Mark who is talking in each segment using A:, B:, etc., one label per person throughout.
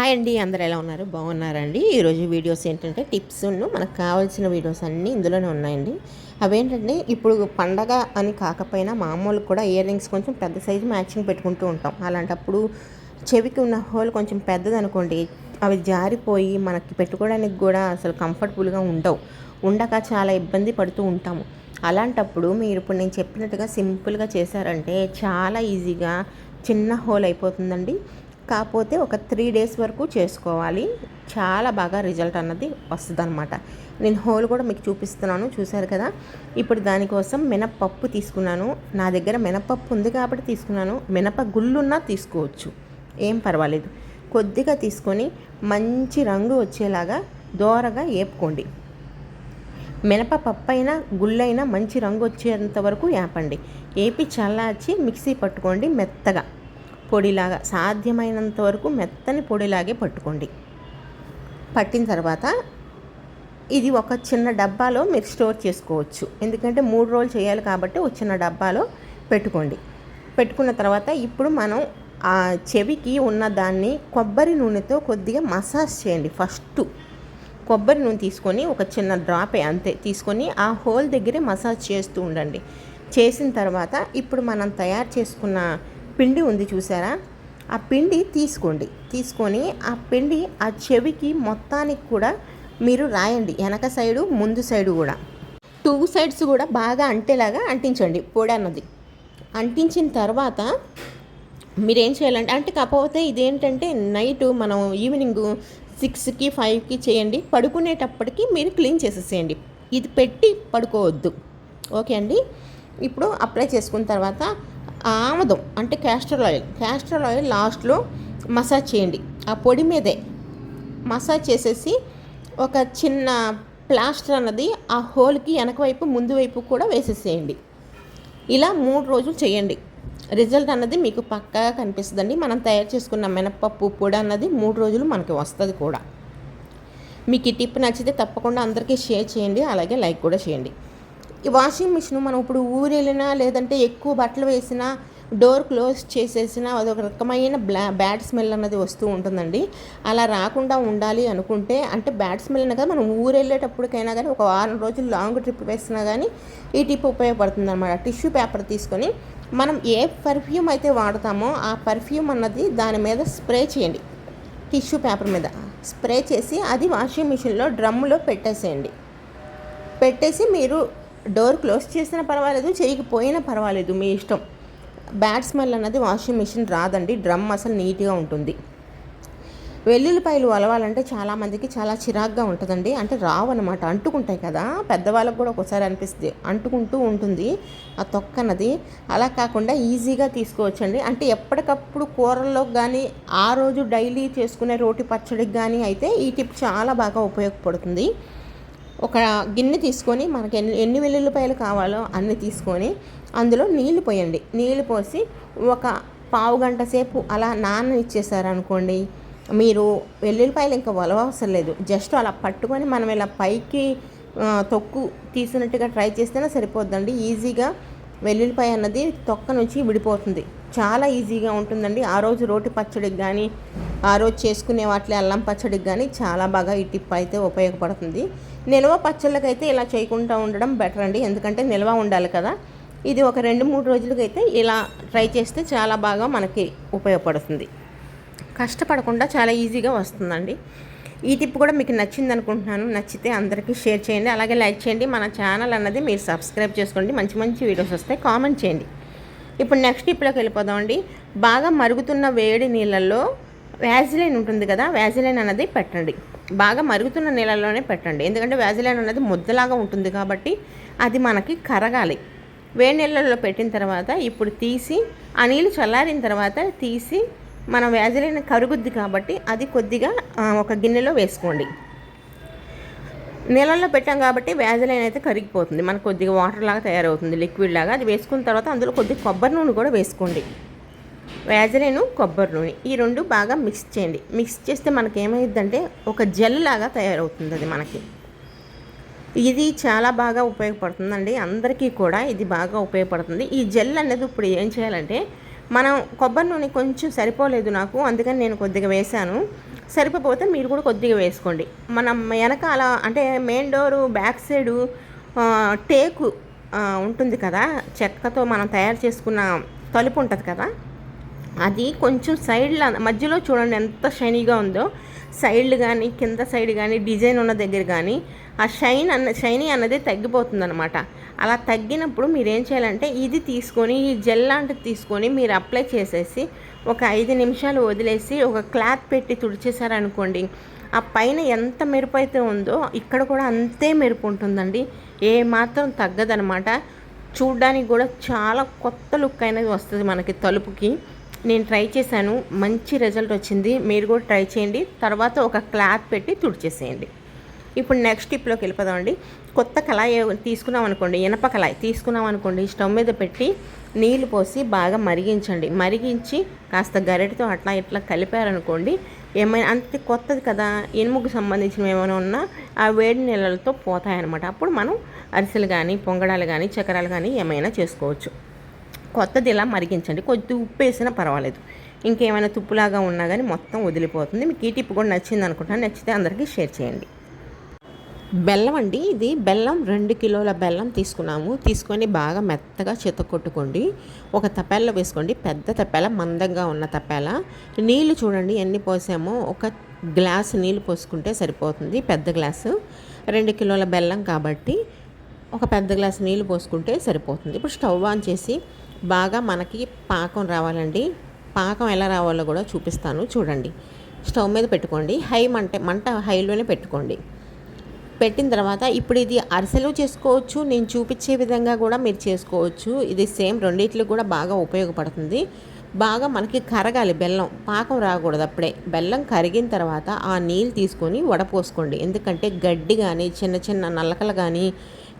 A: Hi అండి అందరు ఎలా ఉన్నారు? బాగున్నారండి. ఈరోజు వీడియోస్ ఏంటంటే టిప్స్ మనకు కావాల్సిన వీడియోస్ అన్నీ ఇందులోనే ఉన్నాయండి. అవేంటంటే ఇప్పుడు పండగ అని కాకపోయినా మామూలు కూడా ఇయర్ రింగ్స్ కొంచెం పెద్ద సైజు మ్యాచింగ్ పెట్టుకుంటూ ఉంటాం. అలాంటప్పుడు చెవికి ఉన్న హోల్ కొంచెం పెద్దది అనుకోండి అవి జారిపోయి మనకి పెట్టుకోవడానికి కూడా అసలు కంఫర్టబుల్గా ఉండవు. ఉండక చాలా ఇబ్బంది పడుతూ ఉంటాము. అలాంటప్పుడు మీరు ఇప్పుడు నేను చెప్పినట్టుగా సింపుల్గా చేశారంటే చాలా ఈజీగా చిన్న హోల్ అయిపోతుందండి. కాకపోతే ఒక త్రీ డేస్ వరకు చేసుకోవాలి. చాలా బాగా రిజల్ట్ అన్నది వస్తుంది అనమాట నేను హోల్ కూడా మీకు చూపిస్తున్నాను చూశారు కదా? ఇప్పుడు దానికోసం మినప్పప్పు తీసుకున్నాను. నా దగ్గర మినపప్పు ఉంది కాబట్టి తీసుకున్నాను. మినప గుళ్ళున్నా తీసుకోవచ్చు. ఏం పర్వాలేదు. కొద్దిగా తీసుకొని మంచి రంగు వచ్చేలాగా దోరగా ఏపుకోండి. మినప పప్పు అయినా గుళ్ళైనా మంచి రంగు వచ్చేంత వరకు ఏపండి. ఏపి చల్లార్చి మిక్సీ పట్టుకోండి మెత్తగా. పొడిలాగా సాధ్యమైనంత వరకు మెత్తని పొడిలాగే పట్టుకోండి. పట్టిన తర్వాత ఇది ఒక చిన్న డబ్బాలో మీరు స్టోర్ చేసుకోవచ్చు. ఎందుకంటే మూడు రోజులు చేయాలి కాబట్టి ఒక చిన్న డబ్బాలో పెట్టుకోండి. పెట్టుకున్న తర్వాత ఇప్పుడు మనం ఆ చెవికి ఉన్న దాన్ని కొబ్బరి నూనెతో కొద్దిగా మసాజ్ చేయండి ఫస్ట్. కొబ్బరి నూనె తీసుకొని ఒక చిన్న డ్రాపే అంతే తీసుకొని ఆ హోల్ దగ్గరే మసాజ్ చేస్తూ ఉండండి. చేసిన తర్వాత ఇప్పుడు మనం తయారు చేసుకున్న పిండి ఉంది చూసారా? ఆ పిండి తీసుకోండి. తీసుకొని ఆ పిండి ఆ చెవికి మొత్తానికి కూడా మీరు రాయండి. వెనక సైడు ముందు సైడు కూడా. టూ సైడ్స్ కూడా బాగా అంటేలాగా అంటించండి. పొడి అన్నది. అంటించిన తర్వాత మీరు ఏం చేయాలంటే అంటే కాకపోతే ఇదేంటంటే నైట్ మనం ఈవినింగ్ సిక్స్కి ఫైవ్కి చేయండి. పడుకునేటప్పటికి మీరు క్లీన్ చేసేసేయండి. ఇది పెట్టి పడుకోవద్దు. ఓకే అండి? ఇప్పుడు అప్లై చేసుకున్న తర్వాత ఆముదం అంటే క్యాస్టర్ ఆయిల్ క్యాస్టర్ ఆయిల్ లాస్ట్లో మసాజ్ చేయండి. ఆ పొడి మీదే మసాజ్ చేసేసి ఒక చిన్న ప్లాస్టర్ అన్నది ఆ హోల్కి వెనక వైపు ముందు వైపు కూడా వేసేసేయండి. ఇలా మూడు రోజులు చేయండి. రిజల్ట్ అన్నది మీకు పక్కాగా కనిపిస్తుందండి. మనం తయారు చేసుకున్న మినప్పప్పు పొడి అన్నది మూడు రోజులు మనకి వస్తుంది కూడా. మీకు ఈ టిప్ నచ్చితే తప్పకుండా అందరికీ షేర్ చేయండి. అలాగే లైక్ కూడా చేయండి. ఈ వాషింగ్ మిషన్ మనం ఇప్పుడు ఊరు వెళ్ళినా లేదంటే ఎక్కువ బట్టలు వేసినా డోర్ క్లోజ్ చేసేసిన అదొక రకమైన బ్లా బ్యాడ్ స్మెల్ అన్నది వస్తూ ఉంటుందండి. అలా రాకుండా ఉండాలి అనుకుంటే అంటే బ్యాడ్ స్మెల్ అనగా కదా మనం ఊరు వెళ్ళేటప్పటికైనా కానీ ఒక వారం రోజులు లాంగ్ ట్రిప్ వేసినా కానీ ఈ టిప్ ఉపయోగపడుతుంది అనమాట టిష్యూ పేపర్ తీసుకొని మనం ఏ పర్ఫ్యూమ్ అయితే వాడతామో ఆ పర్ఫ్యూమ్ అన్నది దాని మీద స్ప్రే చేయండి. టిష్యూ పేపర్ మీద స్ప్రే చేసి అది వాషింగ్ మిషన్లో డ్రమ్ములో పెట్టేసేయండి. పెట్టేసి మీరు డోర్ క్లోజ్ చేసినా పర్వాలేదు చేయకపోయినా పర్వాలేదు మీ ఇష్టం. బ్యాడ్ స్మెల్ అన్నది వాషింగ్ మిషన్ రాదండి డ్రమ్ అసలు నీట్గా ఉంటుంది. వెల్లుల్లిపాయలు అలవాలంటే చాలామందికి చాలా చిరాగ్గా ఉంటుందండి. అంటే రావు అనమాట అంటుకుంటాయి కదా. పెద్దవాళ్ళకు కూడా ఒకసారి అనిపిస్తుంది అంటుకుంటూ ఉంటుంది ఆ తొక్క అన్నది. అలా కాకుండా ఈజీగా తీసుకోవచ్చండి. అంటే ఎప్పటికప్పుడు కూరల్లో కానీ ఆ రోజు డైలీ చేసుకునే రోటి పచ్చడికి కానీ అయితే ఈ టిప్ చాలా బాగా ఉపయోగపడుతుంది. ఒక గిన్నె తీసుకొని మనకి ఎన్ని ఎన్ని వెల్లుల్లిపాయలు కావాలో అన్ని తీసుకొని అందులో నీళ్ళు పోయండి. నీళ్ళు పోసి ఒక పావు గంట సేపు అలా నాన్న ఇచ్చేసారనుకోండి మీరు వెల్లుల్లిపాయలు ఇంకా అవసరం లేదు. జస్ట్ అలా పట్టుకొని మనం ఇలా పైకి తొక్కు తీసినట్టుగా ట్రై చేస్తేనే సరిపోద్దండి. ఈజీగా వెల్లుల్లిపాయ అన్నది తొక్క నుంచి విడిపోతుంది. చాలా ఈజీగా ఉంటుందండి. ఆ రోజు రోటి పచ్చడికి కానీ ఆ రోజు చేసుకునే వాటిలో అల్లం పచ్చడికి కానీ చాలా బాగా ఈ టిప్ అయితే ఉపయోగపడుతుంది. నిల్వ పచ్చళ్ళకైతే ఇలా చేయకుండా ఉండడం బెటర్ అండి. ఎందుకంటే నిల్వ ఉండాలి కదా. ఇది ఒక రెండు మూడు రోజులకైతే ఇలా ట్రై చేస్తే చాలా బాగా మనకి ఉపయోగపడుతుంది. కష్టపడకుండా చాలా ఈజీగా వస్తుందండి. ఈ టిప్ కూడా మీకు నచ్చింది అనుకుంటున్నాను. నచ్చితే అందరికీ షేర్ చేయండి. అలాగే లైక్ చేయండి. మన ఛానల్ అన్నది మీరు సబ్స్క్రైబ్ చేసుకోండి. మంచి మంచి వీడియోస్ వస్తాయి. కామెంట్ చేయండి. ఇప్పుడు నెక్స్ట్ టిప్లోకి వెళ్ళిపోదామండి. బాగా మరుగుతున్న వేడి నీళ్ళల్లో వ్యాజిలైన్ ఉంటుంది కదా వ్యాజిలైన్ అన్నది పెట్టండి. బాగా మరుగుతున్న నీళ్ళలోనే పెట్టండి. ఎందుకంటే వ్యాజిలైన్ అనేది ముద్దలాగా ఉంటుంది కాబట్టి అది మనకి కరగాలి. వేడి నీళ్ళలో పెట్టిన తర్వాత ఇప్పుడు తీసి ఆ నీళ్ళు చల్లారిన తర్వాత తీసి మనం వ్యాజిలైన్ కరుగుద్ది కాబట్టి అది కొద్దిగా ఒక గిన్నెలో వేసుకోండి. నీళ్ళల్లో పెట్టాం కాబట్టి వ్యాజలైన్ అయితే కరిగిపోతుంది. మనకు కొద్దిగా వాటర్ లాగా తయారవుతుంది. లిక్విడ్ లాగా అది వేసుకున్న తర్వాత అందులో కొద్దిగా కొబ్బరి నూనె కూడా వేసుకోండి. వ్యాజలేను కొబ్బరి నూనె ఈ రెండు బాగా మిక్స్ చేయండి. మిక్స్ చేస్తే మనకి ఏమైందంటే ఒక జెల్ లాగా తయారవుతుంది అది మనకి. ఇది చాలా బాగా ఉపయోగపడుతుందండి. అందరికీ కూడా ఇది బాగా ఉపయోగపడుతుంది. ఈ జెల్ అనేది ఇప్పుడు ఏం చేయాలంటే మనం కొబ్బరి నూనె కొంచెం సరిపోలేదు నాకు అందుకని నేను కొద్దిగా వేశాను. సరిపోతే మీరు కూడా కొద్దిగా వేసుకోండి. మనం వెనకాల అంటే మెయిన్ డోరు బ్యాక్ సైడు టేకు ఉంటుంది కదా? చెక్కతో మనం తయారు చేసుకున్న తలుపు ఉంటుంది కదా? అది కొంచెం సైడ్ల మధ్యలో చూడండి ఎంత షైనీగా ఉందో. సైడ్లు కానీ కింద సైడ్ కానీ డిజైన్ ఉన్న దగ్గర కానీ ఆ షైన్ అన్న షైనీ అన్నది తగ్గిపోతుంది అనమాట అలా తగ్గినప్పుడు మీరు ఏం చేయాలంటే ఇది తీసుకొని ఈ జెల్ లాంటిది తీసుకొని మీరు అప్లై చేసేసి ఒక ఐదు నిమిషాలు వదిలేసి ఒక క్లాత్ పెట్టి తుడిచేశారనుకోండి ఆ పైన ఎంత మెరుపు అయితే ఉందో ఇక్కడ కూడా అంతే మెరుపు ఉంటుందండి. ఏ మాత్రం తగ్గదనమాట చూడ్డానికి కూడా చాలా కొత్త లుక్ అనేది వస్తుంది మనకి తలుపుకి. నేను ట్రై చేశాను మంచి రిజల్ట్ వచ్చింది. మీరు కూడా ట్రై చేయండి. తర్వాత ఒక క్లాత్ పెట్టి తుడిచేసేయండి. ఇప్పుడు నెక్స్ట్ టిప్లోకి వెళ్ళిపోదామండి కొత్త కళాయి తీసుకున్నాం అనుకోండి ఇనప కళాయి తీసుకున్నాం అనుకోండి స్టవ్ మీద పెట్టి నీళ్ళు పోసి బాగా మరిగించండి. మరిగించి కాస్త గరిటతో అట్లా ఇట్లా కలిపారనుకోండి ఏమైనా అంతే కొత్తది కదా ఇనుముకు సంబంధించినవి ఏమైనా ఉన్నా ఆ వేడి నీళ్ళతో పోతాయన్నమాట. అప్పుడు మనం అరిసెలు కానీ పొంగడాలు కానీ చక్రాలు కానీ ఏమైనా చేసుకోవచ్చు. కొత్తది ఇలా మరిగించండి. కొద్ది ఉప్పు వేసినా పర్వాలేదు. ఇంకేమైనా తుప్పులాగా ఉన్నా కానీ మొత్తం వదిలిపోతుంది. మీకు ఈ టిప్ కూడా నచ్చింది అనుకుంటున్నాను. నచ్చితే అందరికీ షేర్ చేయండి. బెల్లం అండి. ఇది బెల్లం రెండు కిలోల బెల్లం తీసుకున్నాము. తీసుకొని బాగా మెత్తగా కొట్టుకోండి. ఒక తపేలో వేసుకోండి. పెద్ద తపెల మందంగా ఉన్న తపేల నీళ్ళు చూడండి ఎన్ని పోసామో. ఒక గ్లాస్ నీళ్ళు పోసుకుంటే సరిపోతుంది. పెద్ద గ్లాసు. రెండు కిలోల బెల్లం కాబట్టి ఒక పెద్ద గ్లాసు నీళ్ళు పోసుకుంటే సరిపోతుంది. ఇప్పుడు స్టవ్ ఆన్ చేసి బాగా మనకి పాకం రావాలండి. పాకం ఎలా రావాలో కూడా చూపిస్తాను. చూడండి. స్టవ్ మీద పెట్టుకోండి. హై మంట మంట హైలోనే పెట్టుకోండి. పెట్టిన తర్వాత ఇప్పుడు ఇది అరిసెలు చేసుకోవచ్చు నేను చూపించే విధంగా కూడా మీరు చేసుకోవచ్చు. ఇది సేమ్ రెండిట్లు కూడా బాగా ఉపయోగపడుతుంది. బాగా మనకి కరగాలి బెల్లం పాకం రాకూడదు అప్పుడే. బెల్లం కరిగిన తర్వాత ఆ నీళ్ళు తీసుకొని వడపోసుకోండి ఎందుకంటే గడ్డి కానీ చిన్న చిన్న నల్లకలు కానీ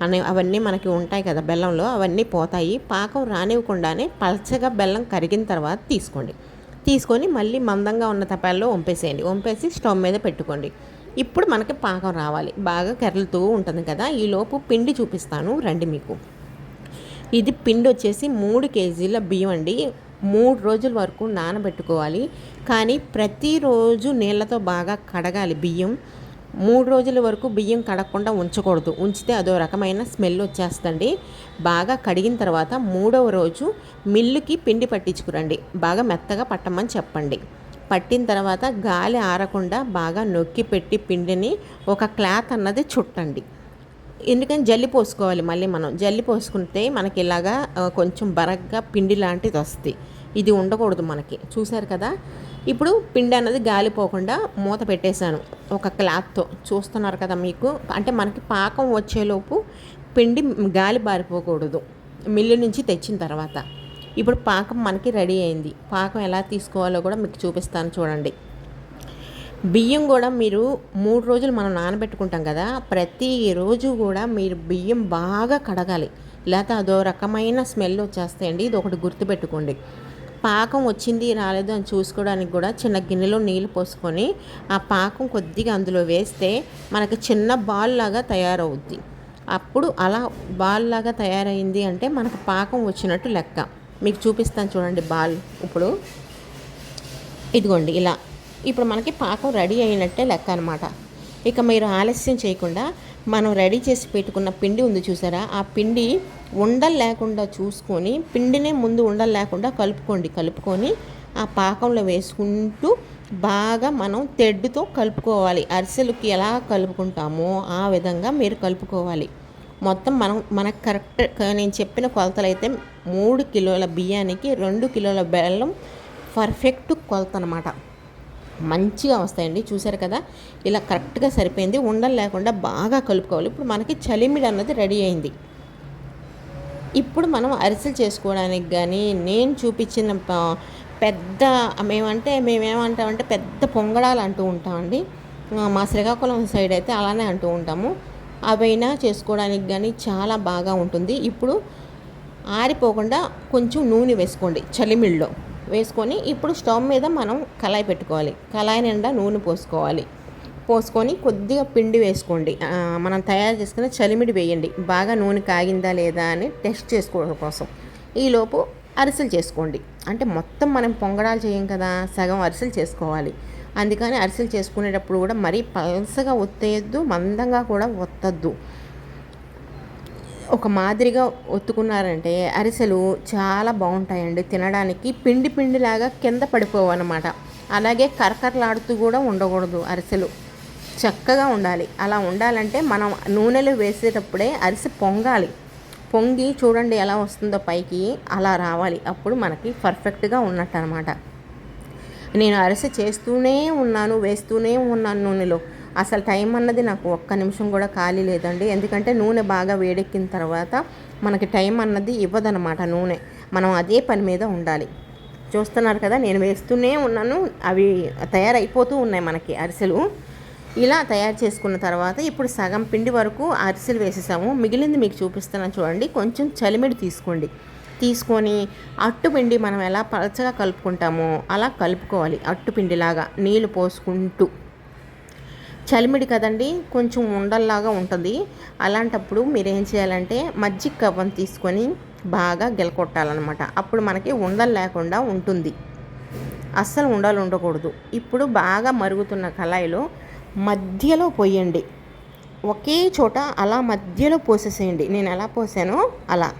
A: అనే అవన్నీ మనకి ఉంటాయి కదా బెల్లంలో అవన్నీ పోతాయి. పాకం రానివ్వకుండానే పలచగా బెల్లం కరిగిన తర్వాత తీసుకోండి. తీసుకొని మళ్ళీ మందంగా ఉన్న తపాల్లో వంపేసేయండి. వంపేసి స్టవ్ మీద పెట్టుకోండి. ఇప్పుడు మనకి పాకం రావాలి. బాగా కెరలుతూ ఉంటుంది కదా. ఈలోపు పిండి చూపిస్తాను రండి మీకు. ఇది పిండి వచ్చేసి మూడు కేజీల బియ్యం అండి. మూడు రోజుల వరకు నానబెట్టుకోవాలి. కానీ ప్రతిరోజు నీళ్ళతో బాగా కడగాలి బియ్యం. మూడు రోజుల వరకు బియ్యం కడగకుండా ఉంచకూడదు. ఉంచితే అదో రకమైన స్మెల్ వచ్చేస్తుంది బాగా కడిగిన తర్వాత మూడవ రోజు మిల్లుకి పిండి పట్టించుకురండి. బాగా మెత్తగా పట్టమని చెప్పండి. పట్టిన తర్వాత గాలి ఆరకుండా బాగా నొక్కి పెట్టి పిండిని ఒక క్లాత్ అన్నది చుట్టండి. ఎందుకని జల్లి పోసుకోవాలి మళ్ళీ మనం? జల్లి పోసుకుంటే మనకి ఇలాగా కొంచెం బరగ్గా పిండి లాంటిది వస్తుంది ఇది ఉండకూడదు మనకి. చూసారు కదా? ఇప్పుడు పిండి అన్నది గాలిపోకుండా మూత పెట్టేశాను ఒక క్లాత్తో. చూస్తున్నారు కదా మీకు? అంటే మనకి పాకం వచ్చేలోపు పిండి గాలి బారిపోకూడదు. మిల్లు నుంచి తెచ్చిన తర్వాత. ఇప్పుడు పాకం మనకి రెడీ అయింది. పాకం ఎలా తీసుకోవాలో కూడా మీకు చూపిస్తాను చూడండి. బియ్యం కూడా మీరు మూడు రోజులు మనం నానబెట్టుకుంటాం కదా ప్రతిరోజు కూడా మీరు బియ్యం బాగా కడగాలి. లేకపోతే అదో రకమైన స్మెల్ వచ్చేస్తాయండి. ఇది ఒకటి గుర్తుపెట్టుకోండి. పాకం వచ్చింది రాలేదు అని చూసుకోవడానికి కూడా చిన్న గిన్నెలో నీళ్ళు పోసుకొని ఆ పాకం కొద్దిగా అందులో వేస్తే మనకి చిన్న బాల్ లాగా తయారవుద్ది. అప్పుడు అలా బాల్ లాగా తయారైంది అంటే మనకు పాకం వచ్చినట్టు లెక్క. మీకు చూపిస్తాను చూడండి బాల్. ఇప్పుడు ఇదిగోండి ఇలా. ఇప్పుడు మనకి పాకం రెడీ అయినట్టే లెక్క అనమాట ఇక మీరు ఆలస్యం చేయకుండా మనం రెడీ చేసి పెట్టుకున్న పిండి ఉంది చూసారా? ఆ పిండి ఉండలు లేకుండా చూసుకొని పిండినే ముందు ఉండలు లేకుండా కలుపుకోండి. కలుపుకొని ఆ పాకంలో వేసుకుంటూ బాగా మనం తెడ్డుతో కలుపుకోవాలి. అరిసెలకి ఎలా కలుపుకుంటామో ఆ విధంగా మీరు కలుపుకోవాలి. మొత్తం మనం మనకు కరెక్ట్ నేను చెప్పిన కొలతలు అయితే మూడు కిలోల బియ్యానికి రెండు కిలోల బెల్లం పర్ఫెక్ట్ కొలత అనమాట మంచిగా వస్తాయండి చూసారు కదా? ఇలా కరెక్ట్గా సరిపోయింది. ఉండలు లేకుండా బాగా కలుపుకోవాలి. ఇప్పుడు మనకి చలిమిడి అన్నది రెడీ అయింది. ఇప్పుడు మనం అరిసెలు చేసుకోవడానికి కానీ నేను చూపించిన పెద్ద మేమంటే మేమేమంటామంటే పెద్ద పొంగడాలు అంటూ ఉంటామండి. మా శ్రీకాకుళం సైడ్ అయితే అలానే అంటూ ఉంటాము. అవైనా చేసుకోవడానికి కానీ చాలా బాగా ఉంటుంది. ఇప్పుడు ఆరిపోకుండా కొంచెం నూనె వేసుకోండి చలిమిళ్ళలో వేసుకొని ఇప్పుడు స్టవ్ మీద మనం కళాయి పెట్టుకోవాలి. కళాయి నిండా నూనె పోసుకోవాలి. పోసుకొని కొద్దిగా పిండి వేసుకోండి. మనం తయారు చేసుకున్న చలిమిడి వేయండి. బాగా నూనె కాగిందా లేదా అని టెస్ట్ చేసుకోవడం కోసం. ఈలోపు అరిసెలు చేసుకోండి. అంటే మొత్తం మనం పొంగడాలు చేయం కదా సగం అరిసెలు చేసుకోవాలి. అందుకని అరిసెలు చేసుకునేటప్పుడు కూడా మరీ పలసగా ఒత్తేయద్దు మందంగా కూడా ఒత్తద్దు. ఒక మాదిరిగా ఒత్తుకున్నారంటే అరిసెలు చాలా బాగుంటాయండి తినడానికి. పిండి పిండిలాగా కింద పడిపోవు అనమాట అలాగే కరకరలాడుతూ కూడా ఉండకూడదు అరిసెలు. చక్కగా ఉండాలి. అలా ఉండాలంటే మనం నూనెలో వేసేటప్పుడే అరిసె పొంగాలి. పొంగి చూడండి ఎలా వస్తుందో పైకి అలా రావాలి. అప్పుడు మనకి పర్ఫెక్ట్గా ఉన్నట్టు అనమాట నేను అరిసె చేస్తూనే ఉన్నాను వేస్తూనే ఉన్నాను నూనెలో. అసలు టైం అన్నది నాకు ఒక్క నిమిషం కూడా ఖాళీ లేదండి. ఎందుకంటే నూనె బాగా వేడెక్కిన తర్వాత మనకి టైం అన్నది ఇవ్వదనమాట నూనె. మనం అదే పని మీద ఉండాలి. చూస్తున్నారు కదా నేను వేస్తూనే ఉన్నాను అవి తయారైపోతూ ఉన్నాయి మనకి అరిసెలు. ఇలా తయారు చేసుకున్న తర్వాత ఇప్పుడు సగం పిండి వరకు అరిసెలు వేసేసాము. మిగిలింది మీకు చూపిస్తున్నాను చూడండి. కొంచెం చలిమిడి తీసుకోండి. తీసుకొని అట్టుపిండి మనం ఎలా పలచగా కలుపుకుంటామో అలా కలుపుకోవాలి అట్టుపిండిలాగా నీళ్ళు పోసుకుంటూ. చలిమిడి కదండి కొంచెం ఉండల్లాగా ఉంటుంది. అలాంటప్పుడు మీరు ఏం చేయాలంటే మజ్జిగ కవ్వం తీసుకొని బాగా గెలకొట్టాలన్నమాట. అప్పుడు మనకి ఉండలు లేకుండా ఉంటుంది. అస్సలు ఉండలు ఉండకూడదు. ఇప్పుడు బాగా మరుగుతున్న కళాయిలో మధ్యలో పోయండి. ఒకే చోట అలా మధ్యలో పోసేసేయండి. నేను ఎలా పోసానో అలా.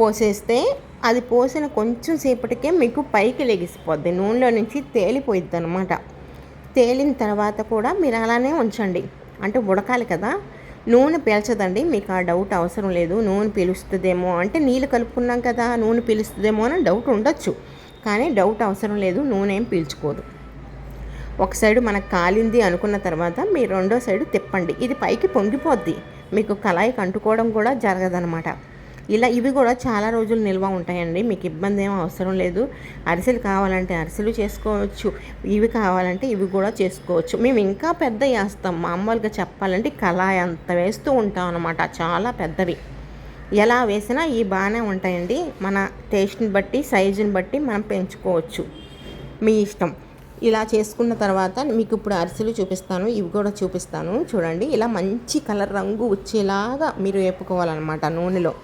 A: పోసేస్తే అది పోసిన కొంచెం సేపటికే మీకు పైకి లెగిసిపోద్ది. నూనెలో నుంచి తేలిపోయిద్ది అనమాట తేలిన తర్వాత కూడా మీరు అలానే ఉంచండి. అంటే ఉడకాలి కదా. నూనె పీల్చదండి. మీకు ఆ డౌట్ అవసరం లేదు. నూనె పీలుస్తుందేమో అంటే నీళ్ళు కలుపుకున్నాం కదా నూనె పీలుస్తుందేమో అని డౌట్ ఉండొచ్చు. కానీ డౌట్ అవసరం లేదు. నూనె ఏం పీల్చుకోదు. ఒక సైడ్ మనకు కాలింది అనుకున్న తర్వాత మీరు రెండో సైడ్ తిప్పండి. ఇది పైకి పొంగిపోద్ది. మీకు కళాయికి అంటుకోవడం కూడా జరగదనమాట ఇలా ఇవి కూడా చాలా రోజులు నిల్వ ఉంటాయండి. మీకు ఇబ్బంది ఏం అవసరం లేదు. అరిసెలు కావాలంటే అరిసెలు చేసుకోవచ్చు. ఇవి కావాలంటే ఇవి కూడా చేసుకోవచ్చు. మేము ఇంకా పెద్ద వేస్తాం మామూలుగా చెప్పాలంటే కళాయి అంత వేస్తూ ఉంటాం అనమాట చాలా పెద్దవి. ఎలా వేసినా ఇవి బాగానే ఉంటాయండి. మన టేస్ట్ని బట్టి సైజుని బట్టి మనం పెంచుకోవచ్చు. మీ ఇష్టం. ఇలా చేసుకున్న తర్వాత మీకు ఇప్పుడు అరిసెలు చూపిస్తాను. ఇవి కూడా చూపిస్తాను. చూడండి. ఇలా మంచి కలర్ రంగు వచ్చేలాగా మీరు వేపుకోవాలన్నమాట నూనెలో.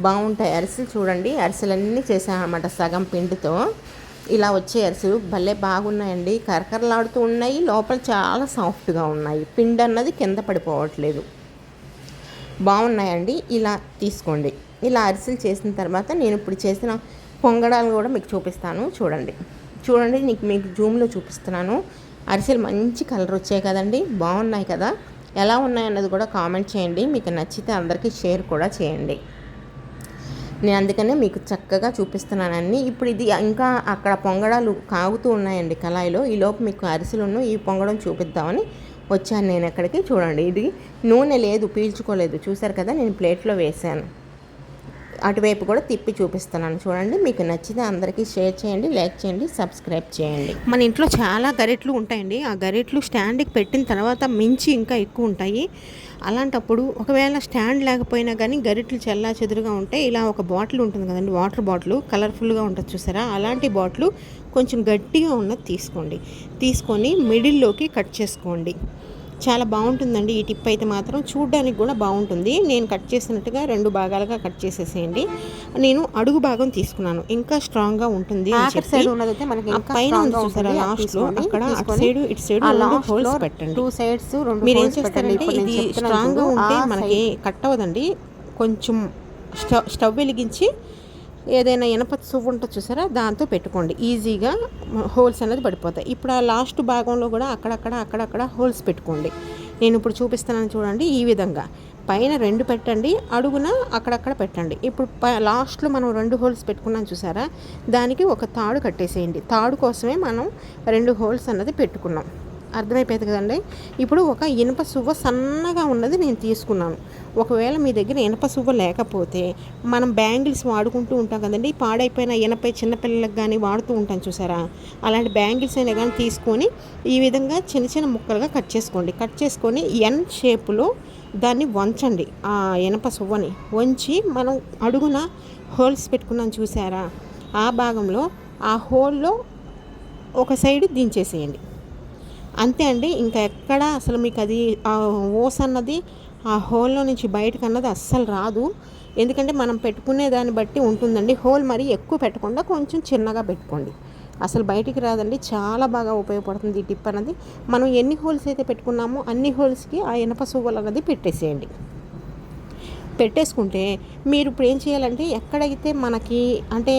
A: బాగుంటాయి అరిసెలు చూడండి. అరిసెలన్నీ చేసామన్నమాట సగం పిండితో. ఇలా వచ్చే అరిసెలు భలే బాగున్నాయండి. కరకరలాడుతూ ఉన్నాయి. లోపల చాలా సాఫ్ట్గా ఉన్నాయి. పిండి అన్నది కింద పడిపోవట్లేదు. బాగున్నాయండి. ఇలా తీసుకోండి. ఇలా అరిసెలు చేసిన తర్వాత నేను ఇప్పుడు చేసిన పొంగడాలు కూడా మీకు చూపిస్తాను. చూడండి. చూడండి నీకు మీకు జూమ్లో చూపిస్తున్నాను. అరిసెలు మంచి కలర్ వచ్చాయి కదండి. బాగున్నాయి కదా. ఎలా ఉన్నాయి అన్నది కూడా కామెంట్ చేయండి. మీకు నచ్చితే అందరికీ షేర్ కూడా చేయండి. నేను అందుకనే మీకు చక్కగా చూపిస్తున్నానని ఇప్పుడు ఇది ఇంకా అక్కడ పొంగడాలు కాగుతూ ఉన్నాయండి కళాయిలో. ఈలోపు మీకు అరిసెలను ఈ పొంగడం చూపిద్దామని వచ్చాను నేను ఎక్కడికి. చూడండి ఇది నూనె లేదు పీల్చుకోలేదు. చూసారు కదా నేను ప్లేట్లో వేసాను అటువైపు కూడా తిప్పి చూపిస్తున్నాను. చూడండి మీకు నచ్చితే అందరికీ షేర్ చేయండి లైక్ చేయండి సబ్స్క్రైబ్ చేయండి. మన ఇంట్లో చాలా గరిట్లు ఉంటాయండి. ఆ గరిట్లు స్టాండ్కి పెట్టిన తర్వాత మించి ఇంకా ఎక్కువ ఉంటాయి. అలాంటప్పుడు ఒకవేళ స్టాండ్ లేకపోయినా కానీ గరిట్లు చల్లా చెదురుగా ఉంటే ఇలా ఒక బాటిల్ ఉంటుంది కదండి వాటర్ బాటిల్ కలర్ఫుల్గా ఉంటుంది చూసారా? అలాంటి బాటిల్ కొంచెం గట్టిగా ఉన్నది తీసుకోండి. తీసుకొని మిడిల్లోకి కట్ చేసుకోండి. చాలా బాగుంటుందండి. ఈ టిప్ అయితే మాత్రం చూడడానికి కూడా బాగుంటుంది. నేను కట్ చేసినట్టుగా రెండు భాగాలుగా కట్ చేసేసేయండి. నేను అడుగు భాగం తీసుకున్నాను. ఇంకా స్ట్రాంగ్గా ఉంటుంది సైడ్ ఉన్నదైతే మనకి పైన చూసారా? లాస్ట్లో అక్కడ అటు సైడ్ ఇటు సైడ్ హోల్స్ పెట్టండి. టూ సైడ్స్ మీరు ఏం చేస్తారంటే ఇది స్ట్రాంగ్గా ఉంటే మనకి కట్ అవ్వదండి. కొంచెం స్టవ్ వెలిగించి ఏదైనా ఇనప సువ్వు ఉంటుంది చూసారా? దాంతో పెట్టుకోండి. ఈజీగా హోల్స్ అనేది పడిపోతాయి. ఇప్పుడు ఆ లాస్ట్ భాగంలో కూడా అక్కడక్కడ అక్కడక్కడ హోల్స్ పెట్టుకోండి. నేను ఇప్పుడు చూపిస్తున్నాను చూడండి ఈ విధంగా. పైన రెండు పెట్టండి అడుగున అక్కడక్కడ పెట్టండి. ఇప్పుడు లాస్ట్లో మనం రెండు హోల్స్ పెట్టుకున్నాం చూసారా? దానికి ఒక తాడు కట్టేసేయండి. తాడు కోసమే మనం రెండు హోల్స్ అన్నది పెట్టుకున్నాం. అర్థమైపోయింది కదండి? ఇప్పుడు ఒక ఇనుప సువ్వ సన్నగా ఉన్నది నేను తీసుకున్నాను. ఒకవేళ మీ దగ్గర ఇనప సువ్వ లేకపోతే మనం బ్యాంగిల్స్ వాడుకుంటూ ఉంటాం కదండి? పాడైపోయిన ఇనపై చిన్నపిల్లలకు కానీ వాడుతూ ఉంటాం చూసారా? అలాంటి బ్యాంగిల్స్ అయినా కానీ తీసుకొని ఈ విధంగా చిన్న చిన్న ముక్కలుగా కట్ చేసుకోండి. కట్ చేసుకొని ఎన్ షేపులో దాన్ని వంచండి. ఆ ఇనప సువ్వని వంచి మనం అడుగున హోల్స్ పెట్టుకున్నాం చూసారా? ఆ భాగంలో ఆ హోల్లో ఒక సైడ్ దించేసేయండి. అంతే అండి. ఇంకా ఎక్కడ అసలు మీకు అది ఆ ఓస్ అన్నది ఆ హోల్లో నుంచి బయటకు అన్నది అస్సలు రాదు. ఎందుకంటే మనం పెట్టుకునే దాన్ని బట్టి ఉంటుందండి. హోల్ మరి ఎక్కువ పెట్టకుండా కొంచెం చిన్నగా పెట్టుకోండి. అసలు బయటికి రాదండి. చాలా బాగా ఉపయోగపడుతుంది ఈ టిప్ అన్నది. మనం ఎన్ని హోల్స్ అయితే పెట్టుకున్నామో అన్ని హోల్స్కి ఆ ఇనప సువ్వలు అన్నది పెట్టేసేయండి. పెట్టేసుకుంటే మీరు ఇప్పుడు ఏం చేయాలంటే ఎక్కడైతే మనకి అంటే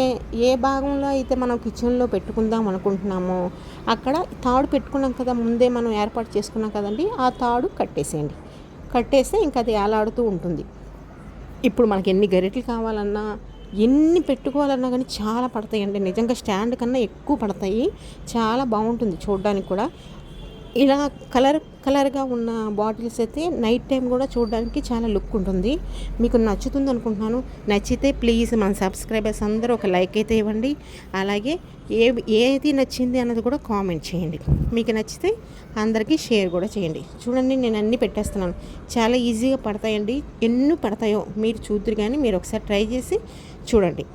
A: ఏ భాగంలో అయితే మనం కిచెన్లో పెట్టుకుందాం అనుకుంటున్నామో అక్కడ తాడు పెట్టుకున్నాం కదా ముందే మనం ఏర్పాటు చేసుకున్నాం కదండి ఆ తాడు కట్టేసేయండి. కట్టేస్తే ఇంకా అది ఏలాడుతూ ఉంటుంది. ఇప్పుడు మనకి ఎన్ని గరిటలు కావాలన్నా ఎన్ని పెట్టుకోవాలన్నా కానీ చాలా పడతాయండి. నిజంగా స్టాండ్ కన్నా ఎక్కువ పడతాయి. చాలా బాగుంటుంది చూడడానికి కూడా. ఇలా కలర్ కలర్గా ఉన్న బాటిల్స్ అయితే నైట్ టైం కూడా చూడడానికి చాలా లుక్ ఉంటుంది. మీకు నచ్చుతుంది అనుకుంటున్నాను. నచ్చితే ప్లీజ్ మన సబ్స్క్రైబర్స్ అందరూ ఒక లైక్ అయితే ఇవ్వండి. అలాగే ఏ ఏది నచ్చింది అన్నది కూడా కామెంట్ చేయండి. మీకు నచ్చితే అందరికీ షేర్ కూడా చేయండి. చూడండి నేను అన్నీ పెట్టేస్తున్నాను. చాలా ఈజీగా పడతాయండి. ఎన్ని పడతాయో మీరు చూద్దరు కానీ మీరు ఒకసారి ట్రై చేసి చూడండి.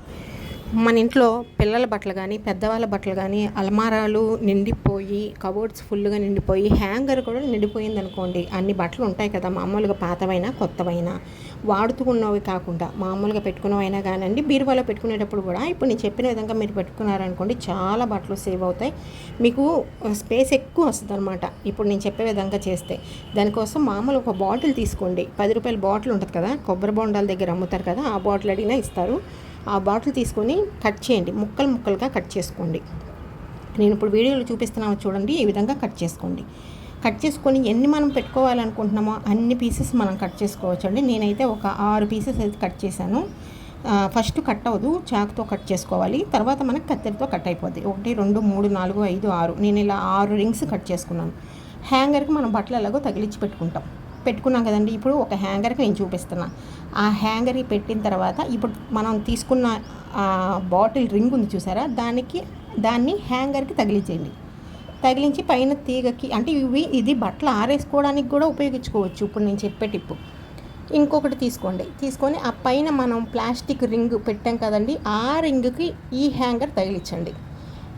A: మన ఇంట్లో పిల్లల బట్టలు కానీ పెద్దవాళ్ళ బట్టలు కానీ అలమారాలు నిండిపోయి కబోర్డ్స్ ఫుల్గా నిండిపోయి హ్యాంగర్ కూడా నిండిపోయింది అనుకోండి అన్ని బట్టలు ఉంటాయి కదా మామూలుగా పాతవైనా కొత్తవైనా. వాడుతున్నవి కాకుండా మామూలుగా పెట్టుకున్నవైనా కానివ్వండి బీరువాలో పెట్టుకునేటప్పుడు కూడా ఇప్పుడు నేను చెప్పిన విధంగా మీరు పెట్టుకున్నారనుకోండి చాలా బట్టలు సేవ్ అవుతాయి. మీకు స్పేస్ ఎక్కువ వస్తుంది అనమాట ఇప్పుడు నేను చెప్పే విధంగా చేస్తే. దానికోసం మామూలు ఒక బాటిల్ తీసుకోండి. పది రూపాయల బాటిల్ ఉంటుంది కదా కొబ్బరి బొండాల దగ్గర అమ్ముతారు కదా ఆ బాటిల్ అడిగినా ఇస్తారు. ఆ బాటిల్ తీసుకొని కట్ చేయండి. ముక్కలు ముక్కలుగా కట్ చేసుకోండి. నేను ఇప్పుడు వీడియోలో చూపిస్తున్నాను చూడండి ఈ విధంగా కట్ చేసుకోండి. కట్ చేసుకొని ఎన్ని మనం పెట్టుకోవాలనుకుంటున్నామో అన్ని పీసెస్ మనం కట్ చేసుకోవచ్చు అండి నేనైతే ఒక ఆరు పీసెస్ అయితే కట్ చేశాను. ఫస్ట్ కట్ అవ్వదు చాకుతో కట్ చేసుకోవాలి. తర్వాత మనకు కత్తెరతో కట్ అయిపోద్ది. ఒకటి రెండు మూడు నాలుగు ఐదు ఆరు. నేను ఇలా ఆరు రింగ్స్ కట్ చేసుకున్నాను. హ్యాంగర్కి మనం బట్టలు ఎలాగో తగిలించి పెట్టుకుంటాం. పెట్టుకున్నాం కదండి. ఇప్పుడు ఒక హ్యాంగర్కి నేను చూపిస్తున్నా. ఆ హ్యాంగర్ పెట్టిన తర్వాత ఇప్పుడు మనం తీసుకున్న బాటిల్ రింగ్ ఉంది చూసారా? దానికి దాన్ని హ్యాంగర్కి తగిలించేయండి. తగిలించి పైన తీగకి అంటే ఇవి ఇది బట్టలు ఆరేసుకోవడానికి కూడా ఉపయోగించుకోవచ్చు. ఇప్పుడు నేను చెప్పే టిప్పు ఇంకొకటి తీసుకోండి. తీసుకొని ఆ పైన మనం ప్లాస్టిక్ రింగ్ పెట్టాం కదండి. ఆ రింగ్కి ఈ హ్యాంగర్ తగిలించండి.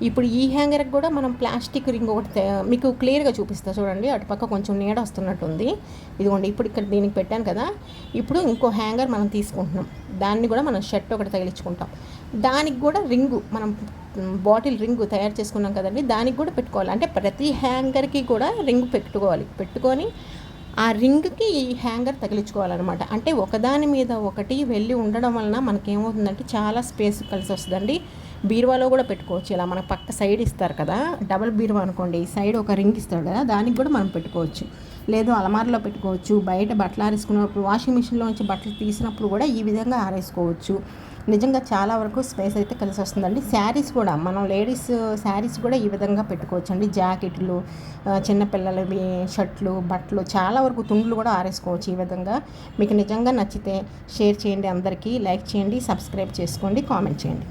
A: ఇప్పుడు ఈ హ్యాంగర్కి కూడా మనం ప్లాస్టిక్ రింగ్ ఒకటి మీకు క్లియర్గా చూపిస్తా చూడండి. అటుపక్క కొంచెం నీడ వస్తున్నట్టుంది. ఇదిగోండి ఇప్పుడు ఇక్కడ దీనికి పెట్టాను కదా. ఇప్పుడు ఇంకో హ్యాంగర్ మనం తీసుకుంటున్నాం. దాన్ని కూడా మనం షర్ట్ ఒకటి తగిలించుకుంటాం. దానికి కూడా రింగు మనం బాటిల్ రింగు తయారు చేసుకున్నాం కదండి. దానికి కూడా పెట్టుకోవాలి. అంటే ప్రతి హ్యాంగర్కి కూడా రింగ్ పెట్టుకోవాలి. పెట్టుకొని ఆ రింగ్కి ఈ హ్యాంగర్ తగిలించుకోవాలన్నమాట. అంటే ఒకదాని మీద ఒకటి వెళ్ళి ఉండడం వలన మనకేమవుతుందంటే చాలా స్పేస్ కలిసి వస్తుందండి బీరువాలో కూడా పెట్టుకోవచ్చు. ఇలా మన పక్క సైడ్ ఇస్తారు కదా డబల్ బీరువా అనుకోండి. ఈ సైడ్ ఒక రింగ్ ఇస్తాడు కదా దానికి కూడా మనం పెట్టుకోవచ్చు. లేదు అలమారలో పెట్టుకోవచ్చు బయట బట్టలు ఆరేసుకున్నప్పుడు వాషింగ్ మిషన్లో నుంచి బట్టలు తీసినప్పుడు కూడా ఈ విధంగా ఆరేసుకోవచ్చు. నిజంగా చాలా వరకు స్పేస్ అయితే కలిసి వస్తుందండి. శారీస్ కూడా మనం లేడీస్ శారీస్ కూడా ఈ విధంగా పెట్టుకోవచ్చు అండి జాకెట్లు చిన్నపిల్లలవి షర్ట్లు బట్టలు చాలా వరకు తుండ్లు కూడా ఆరేసుకోవచ్చు ఈ విధంగా. మీకు నిజంగా నచ్చితే షేర్ చేయండి అందరికీ లైక్ చేయండి సబ్స్క్రైబ్ చేసుకోండి కామెంట్ చేయండి.